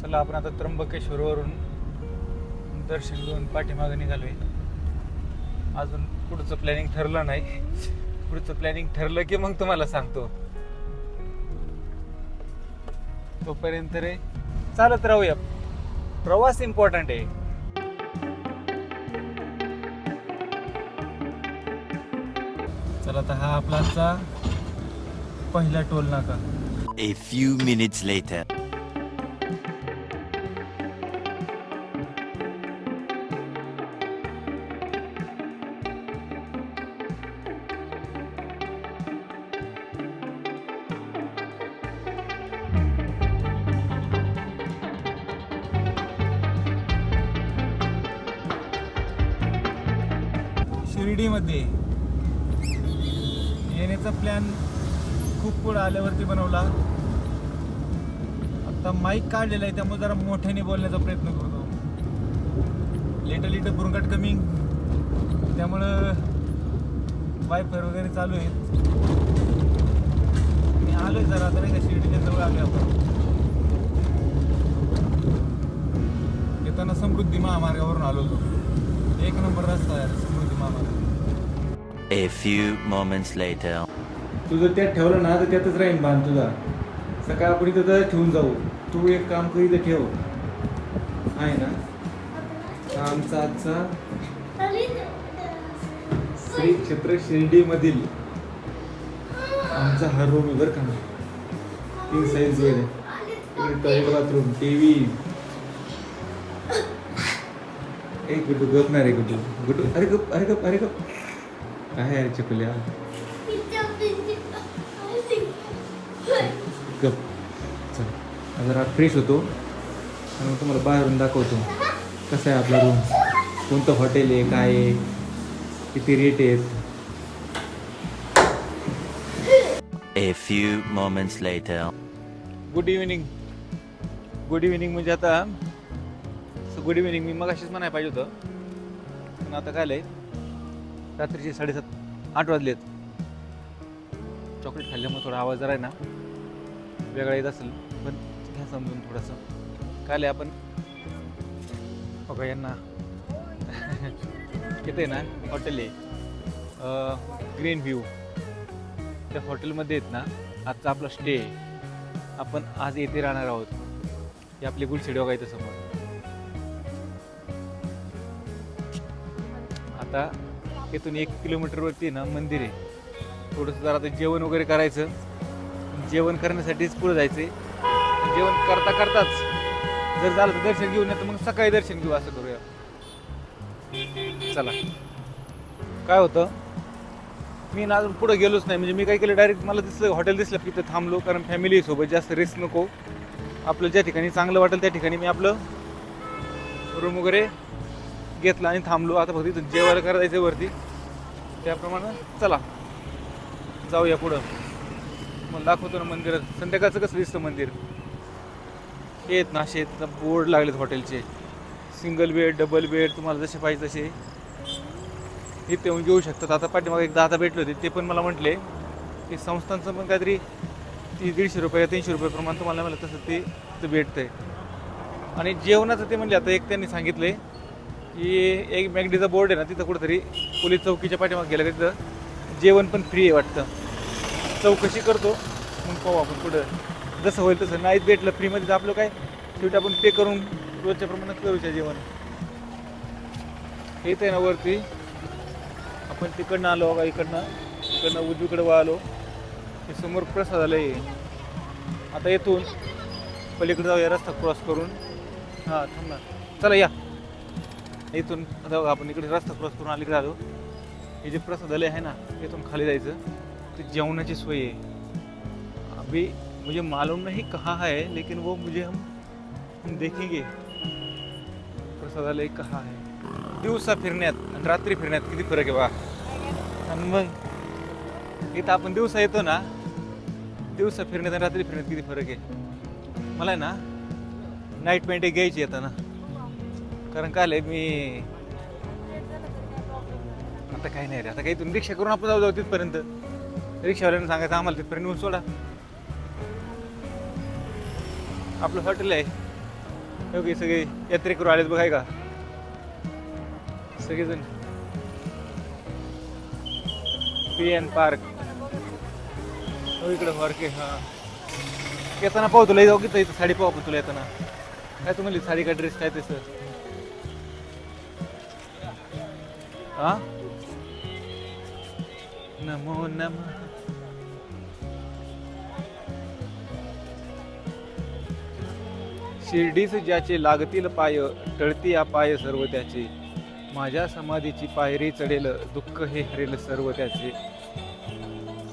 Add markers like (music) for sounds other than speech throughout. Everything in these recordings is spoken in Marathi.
चला आपण आता त्र्यंबकेश्वरवरून दर्शन घेऊन पाठीमागे निघालोय. अजून पुढचं प्लॅनिंग ठरलं नाही. पुढचं प्लॅनिंग ठरलं की मग तुम्हाला सांगतो. तोपर्यंत रे चालत राहूया. प्रवास इम्पॉर्टंट आहे. चला आता हा आपला पहिला टोल नाका. ए फ्यू मिनिट्स लेटर शिर्डीमध्ये. येण्याचा प्लॅन खूप पुढं आल्यावरती बनवला. आता माईक काढलेला आहे त्यामुळे जरा मोठ्याने बोलण्याचा प्रयत्न करतो. लिटल लिटल बुरंगाट कमिंग त्यामुळं वायफाय वगैरे चालू आहेत मी आलोय जरा आता नाही का शिर्डीच्या जवळ आले आपण. येताना समृद्धी महामार्गावरून आलो होतो. एक नंबर रस्ता आहे समृद्धी महामार्ग. A few moments later. तुझं त्यात ठेवलं ना तर त्यातच राहीन बांध तुझा. सकाळ आपण इथं तर ठेवून जाऊ. तू एक काम कर इथं ठेव. आहे ना? हा आमचा आजचा श्री क्षेत्र शिर्डीमधील आमचा हा रूम आहे बरं का तीन साईज बेड आहे. टॉयलेट बाथरूम टी व्ही एक गप नाही रे गुटू गुटू अरे गप अरे गप अरे गप. काय आहे चकुल्या गप. चल. जरा फ्रेश होतो. आणि मग तुम्हाला बाहेरून दाखवतो. कसं आहे आपला रूम कोणतं हॉटेल आहे? काय आहे? किती रेट आहेत? A few moments later. Good evening good evening म्हणजे आता गुड इव्हिनिंग मी मग अशीच म्हणायला पाहिजे होतं. पण आता काय रात्रीचे साडेसात. आठ वाजलेत. चॉकलेट खाल्ल्यामुळे थोडा आवाज जरा आहे ना वेगळा येत असेल पण घ्या समजून थोडंसं. काय आहे आपण बघा यांना. (laughs) येते आहे ना हॉटेल आहे. Green view. त्या हॉटेलमध्ये आहेत ना आजचा आपला स्टे आहे. आपण आज येथे राहणार आहोत. हे आपली गुलशेडी बघायचं समोर. आता इथून एक किलोमीटरवरती ना मंदिर आहे. थोडंसं जरा आता जेवण वगैरे करायचं. जेवण करण्यासाठीच पुढे जायचं आहे जेवण करता करताच जर झालं तर दर्शन घेऊन तर मग सकाळी दर्शन घेऊ असं करूया. चला. काय होतं? मी ना अजून पुढे गेलोच नाही. म्हणजे मी काय केलं डायरेक्ट मला दिसलं हॉटेल दिसलं की तिथं थांबलो. कारण फॅमिलीसोबत जास्त रिस्क नको. आपलं ज्या ठिकाणी चांगलं वाटेल त्या ठिकाणी मी आपलं रूम वगैरे घेतला आणि थांबलो. आता फक्त इथं जेवायला करायला जायचं वरती. त्याप्रमाणे चला. जाऊया पुढं. मग दाखवतो ना मंदिरात. संध्याकाळचं कसं दिसतं मंदिर? येत ना असे बोर्ड लागलेत हॉटेलचे. सिंगल बेड डबल बेड तुम्हाला जसे पाहिजे तसे. इथे येऊन घेऊ शकतात. आता पाठीमागे एक दहा भेटले होते. ते पण मला म्हटले की संस्थांचं पण काहीतरी ती दीडशे रुपये तीनशे रुपये प्रमाण तुम्हाला मला तसं ते तिथं भेटतंय. आणि जेवणाचं ते म्हणजे आता एक त्यांनी सांगितलं आहे की एक मॅगडीचा बोर्ड आहे ना तिथं कुठंतरी पोलीस चौकीच्या पाठीमागे गेलं तिथं. जेवण पण फ्री आहे वाटतं. चौकशी करतो मग पाहू आपण कुठं. जसं होईल तसं. नाहीच भेटलं फ्रीमध्ये तर आपलं काय? शेवटी आपण पे करून रोजच्या प्रमाणात करूच्या जेवण. हे आहे ना वरती. आपण तिकडनं आलो का इकडनं. इकडनं उजवीकडे वळालो हे समोर प्रसादालय आहे आता येथून पलीकडे जाऊया रस्ता क्रॉस करून. हां थांब ना. चला या. इथून आता बघा आपण इकडे रस्ता क्रॉस करून अलीकडे आलो. हे जे प्रसादालय आहे ना इथून खाली जायचं. ते जेवणाची सोय आहे. अभी मुझे म्हणजे मालूम नहीं कहाँ है लेकिन वो मुझे हम हम देखेंगे. प्रसादालय कहाँ है दिवसा फिरण्यात आणि रात्री फिरण्यात किती फरक आहे बा आणि मग इथं आपण दिवसा येतो ना दिवसा फिरण्यात आणि रात्री फिरण्यात किती फरक आहे. मला आहे ना नाईट पेंटे एक घ्यायची येतं ना. कारण काय आलंय मी आता काही नाही रे आता काही तुम्ही रिक्षा करून आपण जाऊ जाऊ तिथपर्यंत. रिक्षावाल्यानं सांगायचं आम्हाला तिथपर्यंत येऊन सोडा. आपलं हॉटेल आहे. ओके सगळे यात्रेकरू आलेत बघ आहे का? सगळेजण. पी एन पार्क हो इकडे फारके हां. येताना पाहू तुला जाऊ की इथं साडी पाहू आपण तुला येताना. काय तू साडी का ड्रेस काय तसं सर नमो नम शिर्डीस ज्याचे लागतील पाय टळती या पाय सर्व त्याचे. माझ्या समाधीची पायरी चढेल दुःख हे हरेल सर्व त्याचे.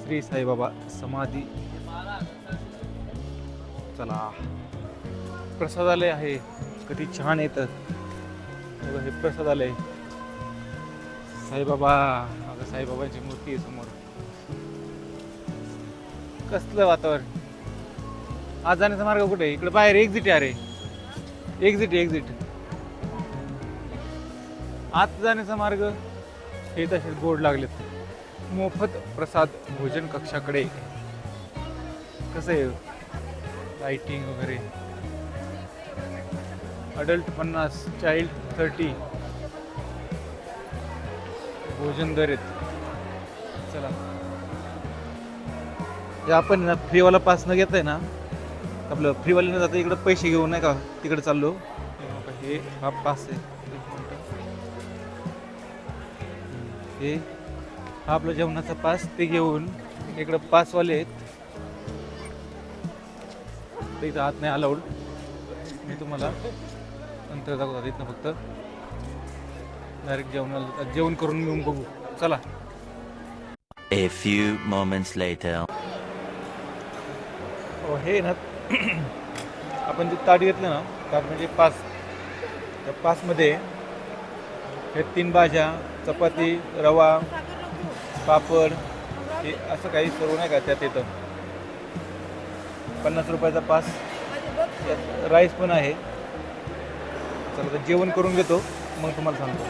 श्री साईबाबा समाधी. चला. प्रसादालय आहे. कधी छान येतं. हे प्रसादालय. साईबाबा अगं साईबाबांची मूर्ती आहे समोर. कसलं वातावरण? आज जाण्याचा मार्ग कुठे? आहे? इकडे बाहेर एक्झिट आहे अरे. एक्झिट एक्झिट आत जाण्याचा मार्ग? हे तसे बोर्ड लागलेत. मोफत प्रसाद भोजन कक्षाकडे. कसं आहे? लाइटिंग वगैरे. अडल्ट पन्नास चाइल्ड थर्टी भोजन दर आहेत चला. जे आपण ना फ्रीवाला पास न घेताय ना आपलं फ्रीवाले न जाता इकडं पैसे घेऊन नाही का तिकडे चाललो. हे हे हा पास आहे. हे हा आपला जेवणाचा पास ते घेऊन इकडं पासवाले आहेत. ते इथं आत नाही अलाउड मी तुम्हाला नंतर दाखवतात इथनं फक्त. डायरेक्ट जेवणाला जेवण करून घेऊन बघू. चला. A few moments later. हो, हे ना (clears throat) आपण जे ताट घेतलं ना ताट म्हणजे पाच त्या पाचमध्ये हे तीन भाज्या चपाती रवा पापड हे असं काही सर्व नाही का त्यात येतं. पन्नास रुपयाचा पास. त्यात राईस पण आहे. चला तर जेवण करून घेतो. मग तुम्हाला सांगतो.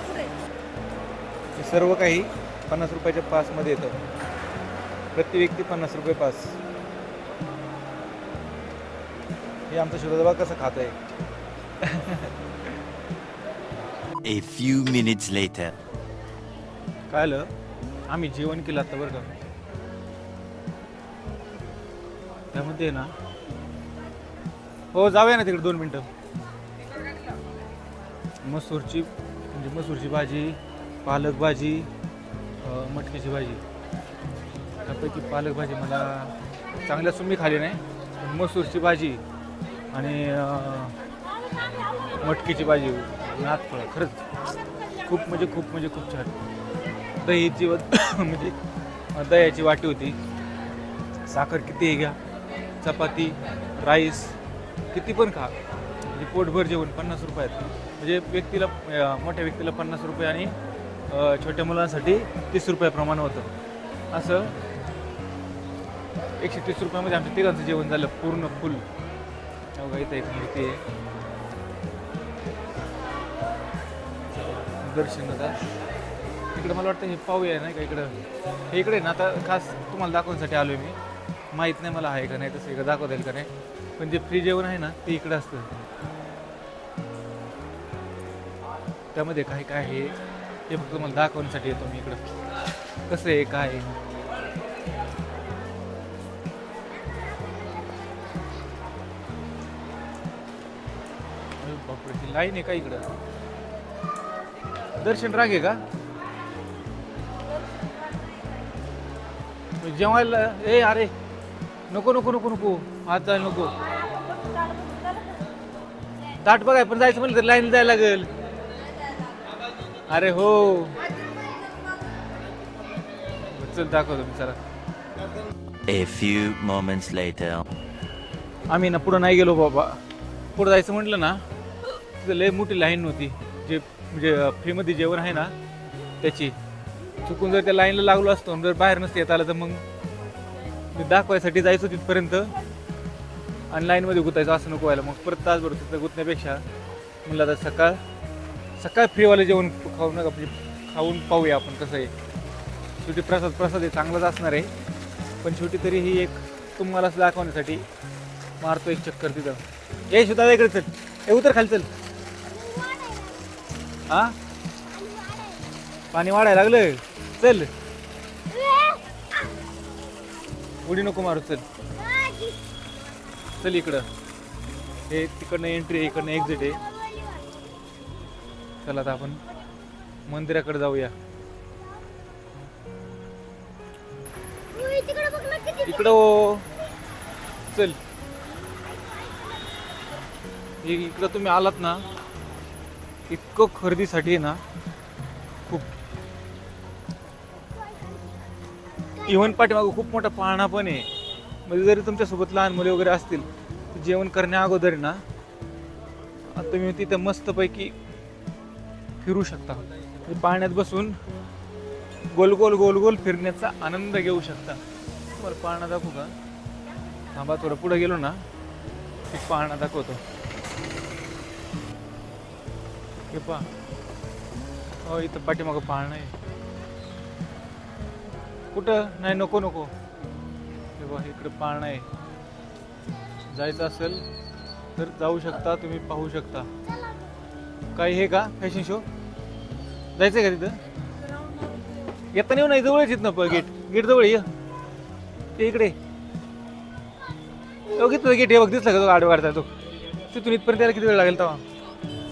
हे सर्व काही पन्नास रुपयाच्या पासमध्ये येतं. प्रति व्यक्ती पन्नास रुपये पास. हे आमचं शिरोदाबा कसं खात आहे? (laughs) A few minutes later. काय आलं? आम्ही जेवण केलं आता बरं का. त्यामध्ये ना हो जाऊया ना तिकडे दोन मिनटं. मसूरची म्हणजे मसूरची भाजी पालक भाजी मटकीची भाजी. त्यापैकी पालक भाजी मला चांगल्या सुमी खाली नाही पण मसूरची भाजी आणि मटकीची भाजी नाथफळं खरंच. खूप म्हणजे खूप म्हणजे खूप छान. दहीची (coughs) म्हणजे दह्याची वाटी होती. साखर किती घ्या. चपाती राईस किती पण खा. पोटभर जेवण पन्नास रुपयात. म्हणजे व्यक्तीला मोठ्या व्यक्तीला पन्नास रुपये आणि छोट्या मुलांसाठी तीस रुपयाप्रमाणे होतं. असं एकशे तीस रुपयामध्ये आमच्या तिघांचं जेवण झालं पूर्ण फुल. इथं एक मूर्ती आहे. दर्शन इकडं मला वाटतं हे पाहूया नाही का इकडं? हे इकडे ना आता खास तुम्हाला दाखवण्यासाठी आलो आहे मी. माहीत नाही मला आहे का नाही तसं इकडं दाखवता येईल का नाही. पण जे फ्री जेवण आहे ना ते इकडं असतं. त्यामध्ये काय काय आहे हे फक्त तुम्हाला दाखवण्यासाठी येतो मी इकडं. कसं आहे काय आहे? बापरे ही लाईन आहे का इकडं? दर्शन रागे का? जेवायला ए अरे नको नको नको नको. आज जायला नको. ताट बघाय पण जायचं म्हणलं तर लाईन जायला लागेल. अरे हो. चल दाखवतो मी चला. A few moments later. आम्ही ना पुढं नाही गेलो बाबा. पुढं जायचं म्हटलं ना तिथं लय मोठी लाईन नव्हती जे म्हणजे फ्रीमध्ये जेवण आहे ना त्याची. चुकून जर त्या लाईनला लागलो असतो आणि जर बाहेर नसते येत आलं तर मग मी दाखवायसाठी जायचो तिथपर्यंत. आणि लाईनमध्ये गुतायचं असं नको व्हायला. मग परत तासभर तिथं गुतण्यापेक्षा म्हणलं आता सकाळ सकाळ फ्रीवाले जेवण खाऊ नका म्हणजे खाऊन पाहूया आपण कसं आहे. शेवटी प्रसाद प्रसाद आहे चांगलाच असणार आहे. पण शेवटी तरी ही एक तुम्हालाच दाखवण्यासाठी मारतो एक चक्कर तिथं. ये सुद्धा इकडे चल. ए उतर खाली चल. हां? पाणी वाढायला लागलं चल. उडी नको मारू चल. चल इकडं. हे तिकडनं एंट्री आहे इकडनं एक्झिट आहे. चला आता आपण मंदिराकडे जाऊया. इकडं हो. चल. इकडं तुम्ही आलात ना इतकं खरेदीसाठी आहे ना खूप. इव्हन पाठीमागं खूप मोठा पाळणा पण आहे. म्हणजे जरी तुमच्यासोबत लहान मुले वगैरे असतील जेवण करण्या अगोदर ना आता तुम्ही तिथं मस्तपैकी फिरू शकता. म्हणजे पाण्यात बसून गोल गोल गोल गोल फिरण्याचा आनंद घेऊ शकता. तुम्हाला पाळणा दाखवू का थांबा थोडं पुढे गेलो ना की पाळणा दाखवतो. हे पहा. हो इथं पाठीमागं पाळणं आहे. कुठं? नाही नको नको. हे बा इकडे पाळणं आहे. जायचं असेल तर जाऊ शकता तुम्ही पाहू शकता. काय हे का? फॅशन शो जायचंय का तिथं? येताना येऊ नाही जवळच येत ना गेट गेट जवळ ये. ते इकडे. हो, बघितलं गेट हे बघ दिसलं का तो आडवा काढता तो? तिथून इथपर्यंत यायला किती वेळ लागेल तेव्हा?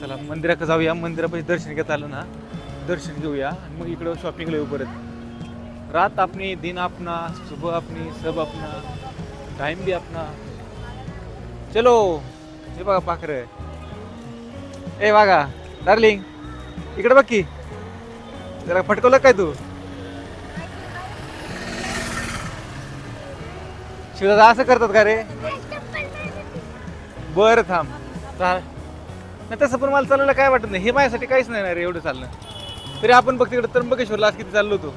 चला मंदिराकडे जाऊया. मंदिरापाशी दर्शन घेता आलं ना दर्शन घेऊया. आणि मग इकडं शॉपिंगला येऊ परत. रात आपणी दिन आपणा सुबह अपनी सब अपना टाइम बी अपना चलो. हे बघा पाखर. ए बघा डार्लिंग इकडे बघ की. जरा फटकवलं काय तू? शिवदादा असं करतात का रे? बरं थांब. चाल. नाही तसं पण मला चालायला काय वाटत नाही. हे माझ्यासाठी काहीच नाही ना रे एवढं चाललं तरी आपण बघ तिकडे त्र्यंबकेश्वरला आज किती चाललो होतो.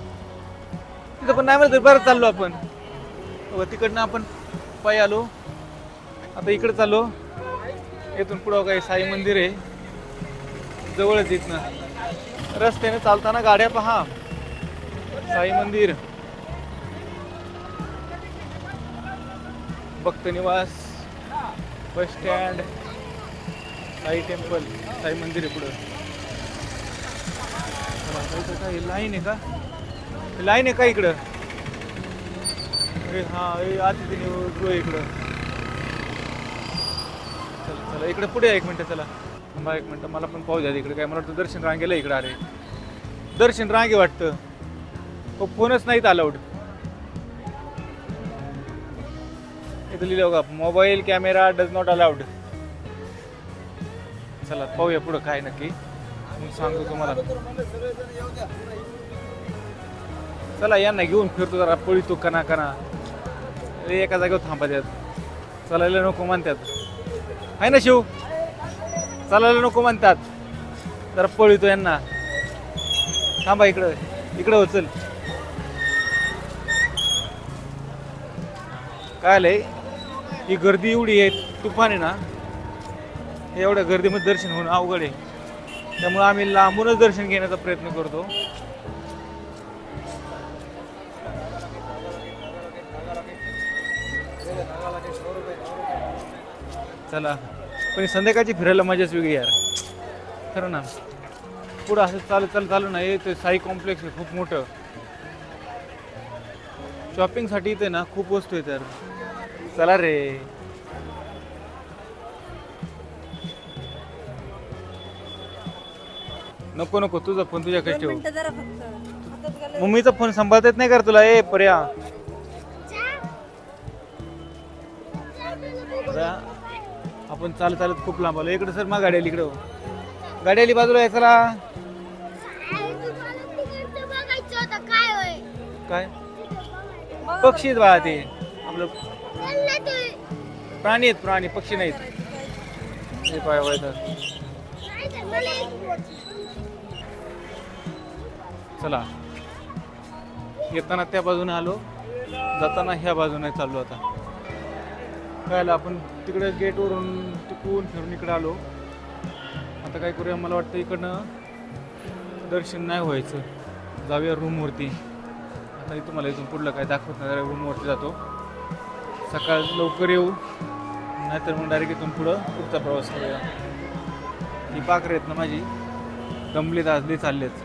तिथं पण नाही म्हणलं बरं चाललो आपण. व तिकडनं आपण पायी आलो. आता इकडे चाललो. इथून पुढं काही साई मंदिर आहे. जवळच इथनं. रस्त्याने चालताना गाड्या पहा. साई मंदिर. भक्त निवास bus stand Sai temple Sai मंदिर आहे पुढं. काय लाईन आहे का? लाईन आहे का इकडं? अरे हा हे अतिथी इकडं. चला चला इकडं पुढे एक मिनटं चला. थांबा एक मिनटं मला पण पाहू द्या इकडे काय. मला वाटतं दर्शन रांगेला इकडं अरे दर्शन रांगे वाटतं. तो फोनच नाहीत अलाउड इथं लिहिलं बघा mobile camera does not allowed चला पाहूया पुढं काय नक्की. मग सांगतो तुम्हाला. चला यांना घेऊन फिरतो जरा पळितो कना कना एका जागेवर थांबा त्यात चालायला नको म्हणतात. आहे ना शिव? चालायला नको म्हणतात. जरा पळतो यांना. थांबा इकडं. इकडं हो चल. काय आलंय ही गर्दी एवढी आहे तुफान आहे ना. एवढ्या गर्दीमध्ये दर्शन होणं अवघड आहे. त्यामुळे आम्ही लांबूनच दर्शन घेण्याचा प्रयत्न करतो. चला. पण संध्याकाळची फिरायला मजाच वेगळी यार. खरं ना. पुढं असं चालू चालू चालू ना ते साई कॉम्प्लेक्स आहे खूप मोठं. शॉपिंगसाठी इथे ना खूप वस्तू आहेत यार. चला रे. नको नको तुझा फोन तुझ्याकडे दोन ठेव. मम्मीचा फोन सांभाळता येत नाही कर तुला? ए पर्या. आपण चालत चालत खूप लांब आलो. इकडे सर मग गाडी आली इकडं हो. गाडी आली बाजूला आहे चला. काय? पक्षीच काय बाळा ते. आपलं प्राणी आहेत प्राणी पक्षी नाहीत. हे पाय वय तर. चला. येताना त्या बाजूने आलो. जाताना ह्या बाजूने चाललो आता. कळलं आपण तिकडे गेटवरून टिकून फिरून इकडे आलो. आता काय करूया मला वाटतं इकडनं दर्शन नाही व्हायचं. जाऊया रूमवरती आता इथं मला इथून पुढलं काय दाखवत नाही रूमवरती जातो. सकाळ लवकर येऊ. नाहीतर मग डायरेक्ट इथून पुढं पुढचा प्रवास करूया. ही पाखरं आहेत ना माझी. दमलेत आजले चाललेच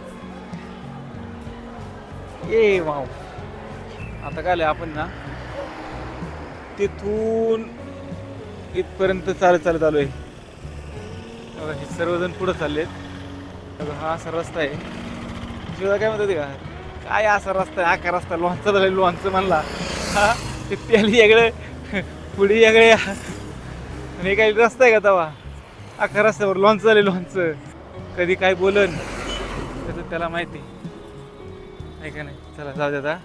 ए वाव. आता काय आलंय आपण ना? तिथून इथपर्यंत चालत चालत आलो आहे हे सर्वजण पुढं चालले आहेत हा असा रस्ता आहे. शिवाय काय म्हणतात का? काय असा रस्ता आहे? आका रस्ता? लोहांचा झालं लोणचं म्हणला. हा ते तेल वेगळं पुढे वेगळे आणि काही रस्ता आहे का तवा? अख्खा रस्त्यावर लोणचं झाले लोणचं. कधी काय बोलन त्याचं त्याला माहिती आहे. का नाही? चला जाऊ द्या आता.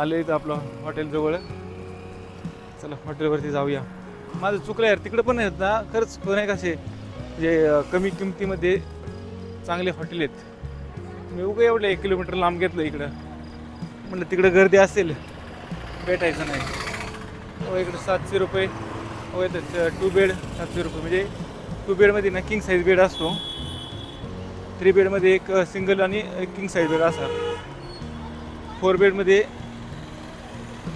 आलो इथं आपलं हॉटेलजवळ चला हॉटेलवरती जाऊया. माझं चुकलं यार तिकडं पण आहेत ना खरंच नाही कसे जे कमी किमतीमध्ये चांगले हॉटेल आहेत. मी उगं एवढं एक किलोमीटर लांब घेतलं इकडं. म्हटलं तिकडं गर्दी असेल भेटायचं नाही. हो इकडं सातशे रुपये. हो तर टू बेड सातशे रुपये. म्हणजे टू बेडमध्ये ना किंग साईज बेड असतो. थ्री बेडमध्ये एक सिंगल आणि एक किंग साईज बेड असा. फोर बेडमध्ये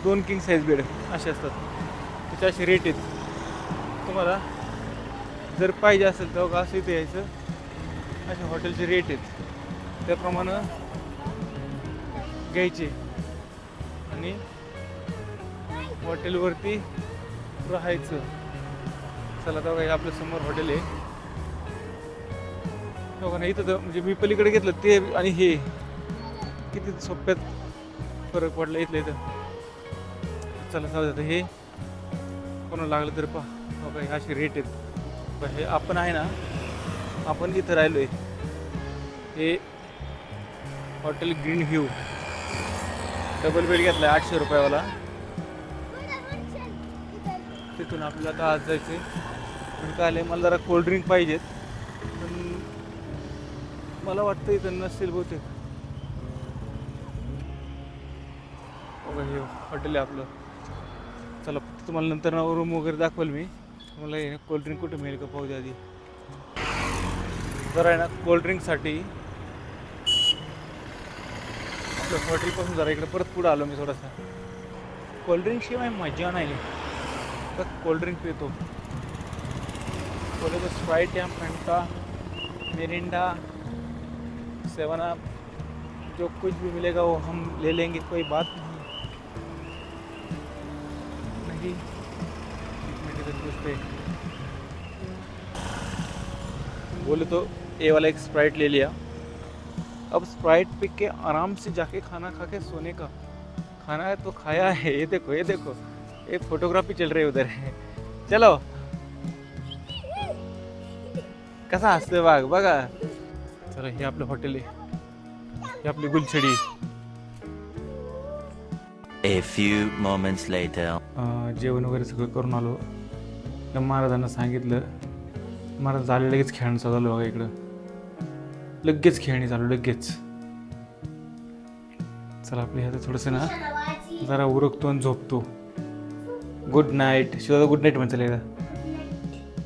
दोन किंग साईज बेड असे असतात. त्याच्या असे रेट आहेत. तुम्हाला जर पाहिजे असेल तर असं इथे यायचं. असे हॉटेलचे रेट आहेत. त्याप्रमाणे घ्यायचे. आणि हॉटेलवरती राहायचं. चला तर बघा हे आपल्यासमोर हॉटेल आहे. बघा इथं तर म्हणजे मी पलीकडे घेतलं ते आणि हे. किती सोप्यात फरक पडला इथलं इथं. चला जाऊ हे. कोणाला लागलं तर पहा. बाबा हे असे रेट आहेत. हे आपण आहे ना आपण इथं राहिलो आहे हे hotel green view double bed घेतला आहे आठशे रुपयावाला. तिथून आपल्याला आता आज जायचं आहे पण काय आलं मला जरा कोल्ड्रिंक पाहिजेत. पण मला वाटतं इथं नसतील बहुतेक. हे हॉटेल आहे आपलं. तुम्हाला नंतर रूम वगैरे दाखवेल मी. तुम्हाला हे कोल्ड्रिंक कुठे मिळेल का पाहू द्या आधी जरा आहे ना कोल्ड्रिंकसाठी आपल्या हॉटेलपासून जरा इकडे परत पुढं आलो मी थोडासा. कोल्ड्रिंकशिवाय मजा नाही तर कोल्ड्रिंक पितो. बोले स्प्राईट स्प्राइट या फंटा मिरिंडा सेवन अप जो कुछ भी मिलेगा वो हम ले लेंगे कोई बात पूछते बोले तो ये वाला एक स्प्राइट ले लिया। अब स्प्राइट पी के आराम से जाके खाना खा के सोने का। खाना है तो खाया है ये देखो ये देखो। ये फोटोग्राफी चल रही है उधर। है चलो। कसा हसतोय वाघ बघा चला हे आपलं हॉटेल आहे हे आपली गुलछडी। A few moments later. अं, जेवण वगैरे सगळं करून आलो तर महाराजांना सांगितलं महाराज झाले लगेच खेळणं चालू बघा इकडं. लगेच खेळणी चालू लगेच. चला आपल्या ह्याचं थोडंसं ना जरा उरकतो आणि झोपतो. गुड नाईट शिवाय गुड नाईट म्हणचं एकदा.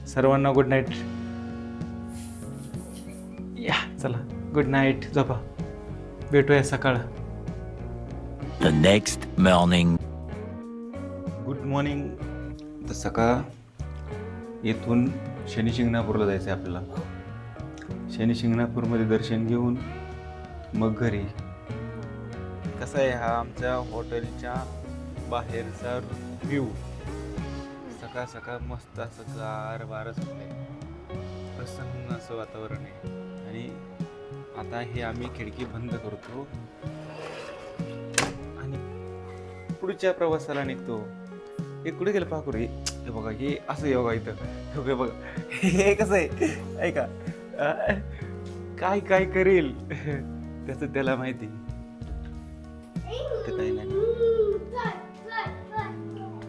सर्वांना गुड नाईट या चला. गुड नाईट झोपा. भेटूया सकाळ. The next morning. Good morning तर सकाळ. येथून शनी शिंगणापूरला जायचं आहे आपल्याला. शनी शिंगणापूरमध्ये दर्शन घेऊन मग घरी. कसा आहे हा आमच्या हॉटेलच्या बाहेरचा व्ह्यू? सकाळ सकाळ मस्त असं गार वारं सुटलंय. प्रसन्न असं वातावरण आहे. आणि आता हे आम्ही खिडकी बंद करतो. आणि पुढच्या प्रवासाला निघतो. हे कुठे गेलं? पाकूर हे हे बघा हे असं बघा इथं. हे बघा, हे बघा हे कसं आहे? ऐका. अं, काय काय करेल? त्याचं त्याला माहिती. ते काही नाही.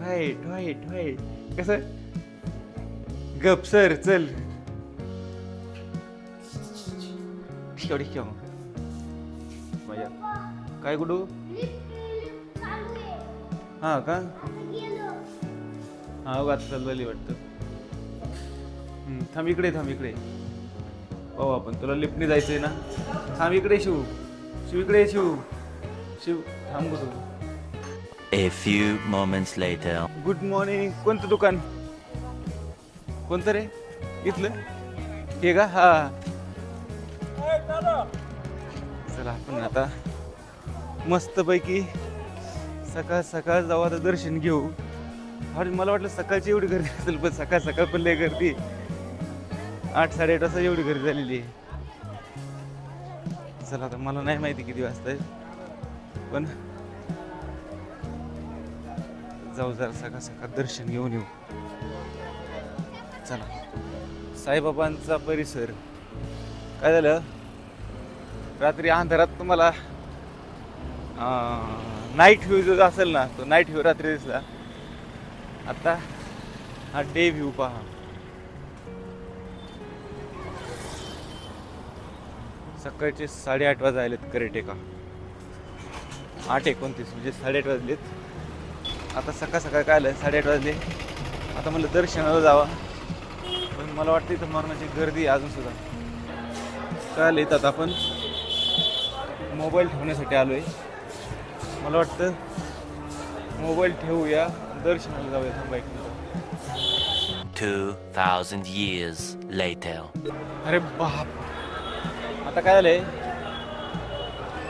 वाईट वाईट वाईट कसं? गप सर चल. ठेव ठेव माझ्या काय गुडू? हा का? हा बघ आता चालू झाली वाटतं थांब इकडे थांब इकडे. हो आपण तुला लिफ्टने जायचंय ना? थांब इकडे शिव. शिव इकडे शिव. शिव थांब तू A few moments later. Good morning कोणतं दुकान? कोणतं रे? इथलं? हे का? हा. चला आपण आता मस्तपैकी सकाळ सकाळ जाऊ आता दर्शन घेऊ. अरे मला वाटलं सकाळची एवढी गर्दी असेल पण सकाळ सकाळ पण लय गर्दी आठ साडेआठ वाजता एवढी गर्दी झालेली आहे. चला आता मला नाही माहिती किती वाजता आहे. पण जाऊ जरा सकाळ सकाळ दर्शन घेऊन येऊ. चला. साईबाबांचा परिसर. काय झालं? रात्री अंधारात तुम्हाला नाईट व्ह्यू जो असेल ना तो नाईट व्ह्यू रात्री दिसला. आता हा डे व्ह्यू पहा. सकाळचे साडेआठ वाजायलेत आलेत आठ एकोणतीस म्हणजे साडेआठ वाजलेत. आता सकाळ सकाळ काय आलं साडेआठ वाजले. आता म्हटलं दर्शनाला जावा. पण मला वाटतं इथं मरणाची गर्दी अजून सुद्धा. काय आलं इथं आता आपण? मोबाईल ठेवण्यासाठी आलो आहे मला वाटतं मोबाईल ठेवूया. दर्शनाला जाऊया थांबा एक मिनिट. 2,000 years later. अरे बाप. आता काय झालंय?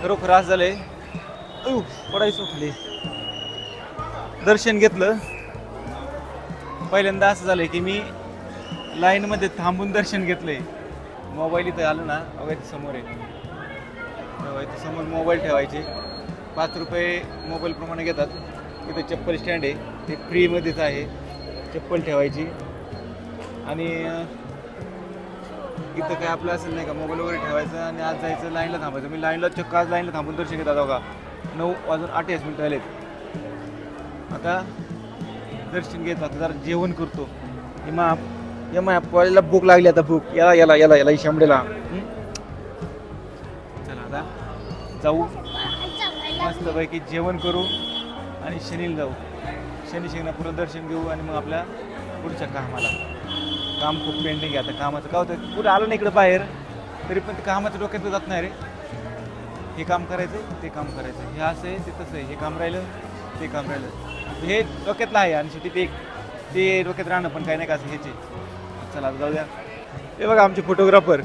खरोखर आज झालंय? पडायचं सुटली दर्शन घेतलं. पहिल्यांदा असं झालंय की मी लाईनमध्ये थांबून दर्शन घेतलंय. मोबाईल इथं आलो ना इथं समोर आहे. समोर मोबाईल ठेवायचे. पाच रुपये मोबाईल प्रमाणे घेतात. इथं चप्पल स्टँड आहे. ते फ्रीमध्येच आहे. चप्पल ठेवायची. आणि इथं काय आपलं असेल नाही का मोबाईल वगैरे ठेवायचं आणि आज जायचं लाईनला थांबायचं. मी लाईनला चक्क आज लाईनला थांबून दर्शन घेतात का? नऊ वाजून अठ्ठावीस मिनिटं आलेत आता दर्शन घेत आता जरा जेवण करतो. हे मा या पोळ्याला भूक लागली आता भूक. याला याला याला याला शांबडेला चला आता जाऊ. मस्तपैकी जेवण करू आणि शनीला जाऊ. शनी शिंगणापूर दर्शन घेऊ आणि मग आपल्या पुढच्या कामाला. काम खूप पेंडिंग आहे आता. कामाचं काय होतं कुठं आलं नाही इकडं बाहेर तरी पण ते कामाचं डोक्यात जात नाही रे. हे काम करायचं ते काम करायचं हे असं आहे ते तसं आहे. हे काम राहिलं ते काम राहिलं. हे डोक्यातलं आहे आणि शेवटी ते ते डोक्यात राहणं पण काही नाही का असं ह्याचे. चला जाऊ द्या हे बघा आमचे फोटोग्राफर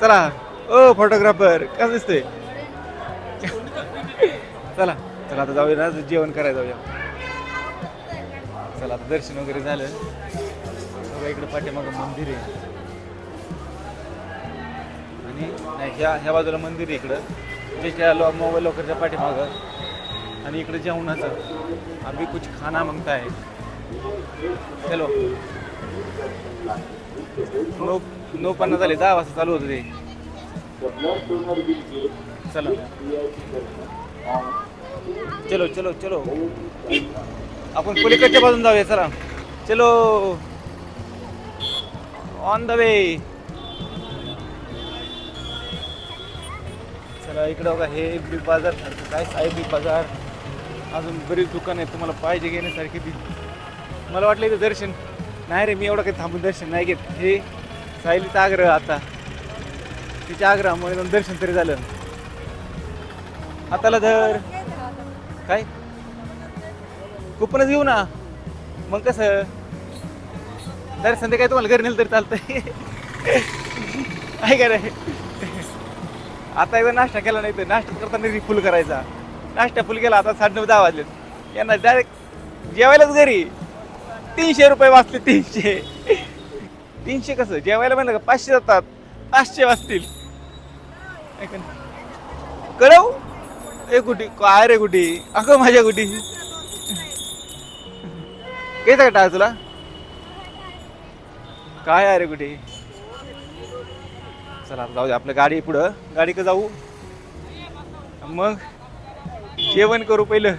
चला. ओ फोटोग्राफर कसं दिसतंय? (laughs) चला. चला आता जाऊया ना जेवण करायला जाऊया. चला आता दर्शन वगैरे झालं. बघा इकडे पाठीमागं मंदिर आहे. आणि नाही ह्या ह्या बाजूला मंदिर आहे इकडं. म्हणजे त्याच्या लो मोबाईल लवकरच्या पाठीमागं. आणि इकडे जेवणाचं. आम्ही कुछ खाना मागता है चलो नऊ नऊ पन्नास झाले दहा वाजता चालू होतं ते. चला. चलो चलो चलो. आपण पलीकडच्या बाजून जाऊया चला. चलो. ऑन द वे चला इकडं बघा हे बिग बाजार सारखं काय? साहेब बिग बाजार. अजून बरीच दुकान आहेत तुम्हाला पाहिजे घेण्यासारखी ती. मला वाटलं इथं दर्शन. नाही रे मी एवढं काही थांबून दर्शन नाही घेत. हे सायलीचा आग्रह आता. तिच्या आग्रहामुळे दर्शन तरी झालं. हाताला धर. काय? कुपनच घेऊ ना. मग कसं? तर संध्याकाळी तुम्हाला घरी नेलं तरी चालतंय. आहे का रे? आता एकदा नाश्ता केला नाही तर नाश्ता करताना फुल करायचा. नाश्ता फुल केला आता साडे नऊ दहा वाजले यांना डायरेक्ट जेवायलाच घरी. तीनशे रुपये वाचले तीनशे. तीनशे कसं? जेवायला म्हणलं का पाचशे जातात. पाचशे वाचतील. कळव. ए कुठी? काय रे कुठी? अगं माझ्या कुठी? येतं का टाळ तुला? काय आहे रे कुठे? चला आता जाऊ दे आपलं गाडी पुढं. गाडी का जाऊ. मग जेवण करू पहिलं.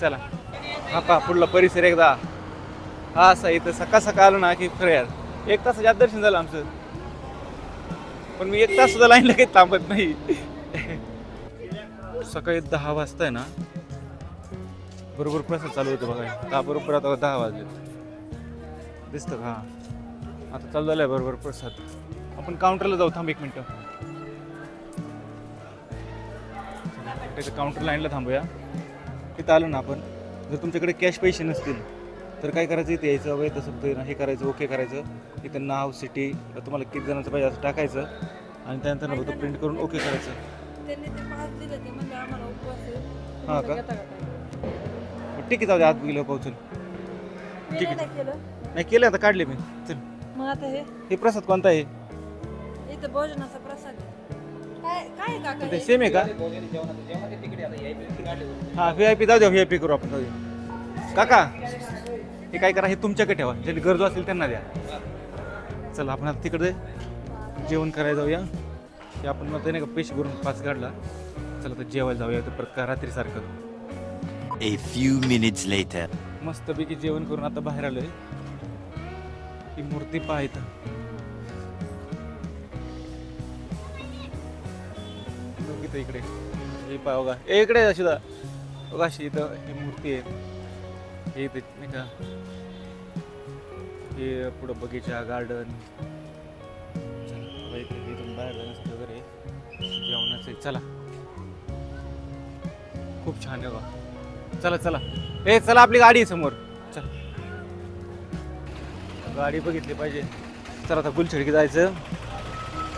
चला. हा पा पुढला परिसर एकदा. हा असा इथं सकाळ सकाळ आलो ना की खरं यार. एक तासाच्या आत दर्शन झालं आमचं. पण मी एक तास सुद्धा लाईनला काही थांबत नाही. सकाळी दहा वाजता आहे ना? बरोबर प्रसाद चालू होतो बघा. दहा बरोबर आता दहा वाजले. दिसतं का? आता चालू आहे बरोबर प्रसाद. आपण काउंटरला जाऊ थांब एक मिनटं. त्याचं काउंटर लाईनला थांबूया. तिथं आलो ना आपण. जर तुमच्याकडे कॅश पैसे नसतील तर काय करायचं? इथे यायचं वय तसं हे करायचं ओके करायचं. इथं नाव सिटी तुम्हाला किती जणांचं पाहिजे असं टाकायचं. आणि त्यानंतर फक्त प्रिंट करून ओके करायचं. त्यांनी ते पाच दिले ते म्हणजे आम्हाला उपवास आहे. का? घेता ठीक आहे जाऊ दे आत गेलं पोहोचून मी ठीक आहे. नाही केलं. नाही केलं आता काढले मी. चल. मग आता हे? हे प्रसाद कोणता आहे? इथं भोजनाचा प्रसाद आहे. काय काय आहे काका हे? सेम आहे का? हा व्ही आय पी जाऊ द्या व्ही आय पी करू आपण जाऊ द्या काका हे काय करा हे तुमच्याकडे ठेवा. ज्यांनी गरजू असतील त्यांना द्या. चला आपण आता तिकडे जेवण करायला जाऊया. ते आपण मग ते नाही का पेशी करून पाच काढला चला तर जेवायला जाऊया तर परत का रात्रीसारखं A few minutes later. मस्तपैकी जेवण करून आता बाहेर आलोय. ही मूर्ती बघितलं इकडे. हे पहा बघा. ए इकडे अशी बघा अशी इथं ही मूर्ती आहे. हे इथे नाही का. हे पुढं बगीचा गार्डन जेवणाचं चला. खूप छान आहे बा. चला चला. ए चला आपली गाडी आहे समोर. चल. गाडी बघितली पाहिजे. चला आता गुलछडकी जायचं.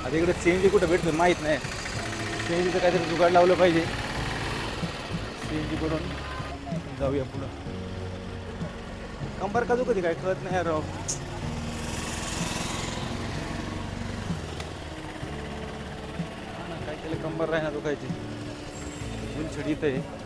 आता इकडे सीएनजी कुठं भेटतो माहीत नाही. सीएनजीचं काहीतरी जुगाड लावलं पाहिजे. सीएनजी कडून जाऊया पुढं. कंबर का कधी काय? कळत नाही यार राव. नंबर राहणार दुखायची. उंच इथं आहे.